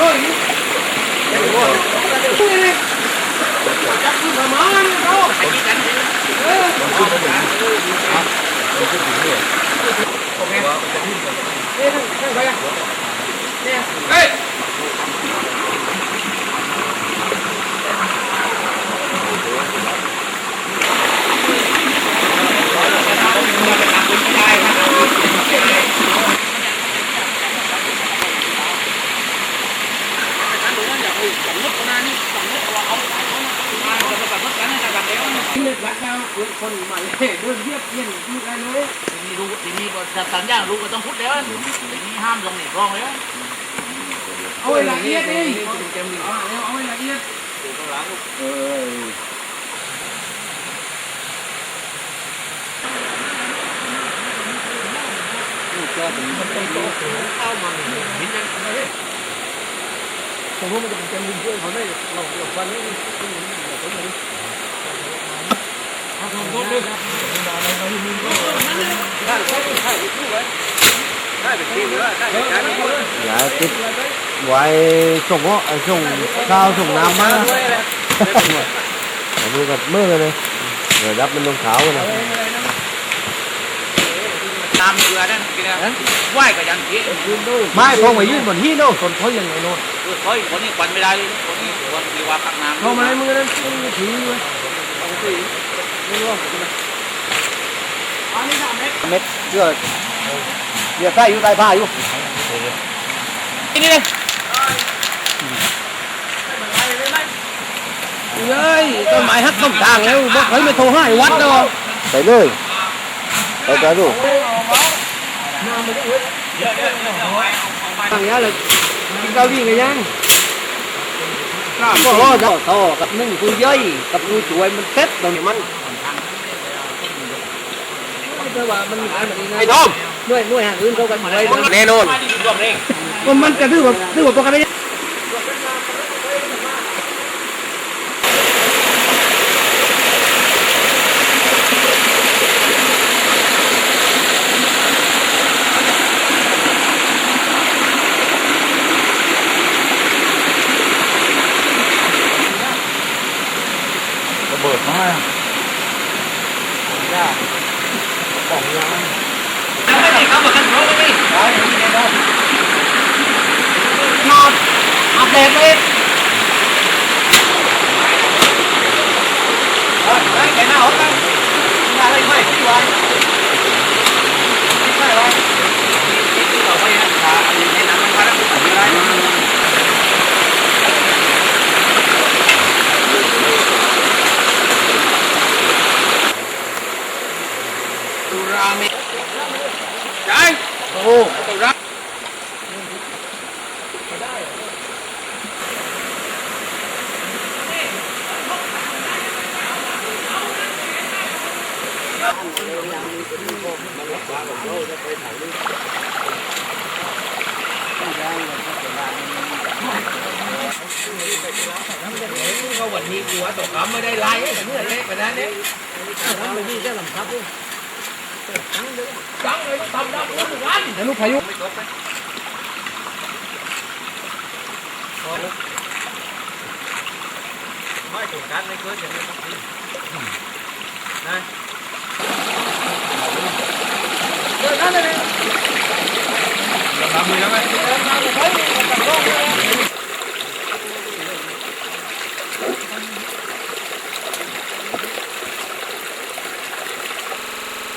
rồi Chắc cứ thoải mái đâu Anh đi đánh เลยรักเราไนมาเลยเดินเยียบเยียนพูดได้เลยทีนี้รู้ทีนี้ก็จัดสัญญารู้ก็ต้องพูดแล้วทีนี้ห้ามลงหนีร้องแล้วเอาไอ้ละเอียดดิเอาไว้ละเอียดเออเจ้าเป็นคนโตเข้ามาเห็นยัง จะเป็นเกมลุงช่วยเขาได้เราเราฟันนี้เอาทำโทษด้วยอย่าติดไว้ส่งอะส่งข้าวส่งน้ำมาอันนี้ก็มือเลยเดี๋ยวรับมันลงขาวนะตามเรือนั่นกินนะไหวก็ยังคิดไม่พองไปยื่นบนที่โน่นคนเขายังไงโน่น เขาคนนี้ควันไม่ได้เลยคนนี้ตัวมีว่าตักน้ำเขามาในมือนั้นถือไว้เม็ดเลือดเลือดไส้อยู่ใต้ผ้าอยู่นี่เลยเฮ้ยต้นไม้ฮักต้นทางแล้วบอกเฮ้ยไม่โทรให้วัดเนาะไปเลยไปไปดูทางนี้เลย กินข้าววิ่งกันยังก็รอดต่อกับนึ่งคุยย่อยกับคุยสวยมันเซ็ตตรงนี้มันแต่ว่ามันหายแบบนี้นะไอ้ทอมด้วยด้วยห่างอื่นเขากันไว้แน่นอนรวมเร่งมันมันกระดื้อแบบดื้อแบบปกติ ระเบิดมาไม่ได้เขาบอกกันเขาไม่นอนอาบแดดเลย แค่หน้าห้องกันมาเลยไม่ที่วันไม่ไรที่ต่อไปนะขาในน้ำมันพัดไม่ได้ตุราเมใช่โอ้ตุรา เขาวันนี้หัวตกกำไม่ได้ไล่แต่เมื่อเล็กไปนั้นเนี่ยทำไปนี่จะลำทับด้วยจังเลยจังเลยต้องทำได้ทุกวันแต่ลูกพายุไม่ตกไปไม่ถูกกันไม่เกินอย่างนี้ ありがとうございます。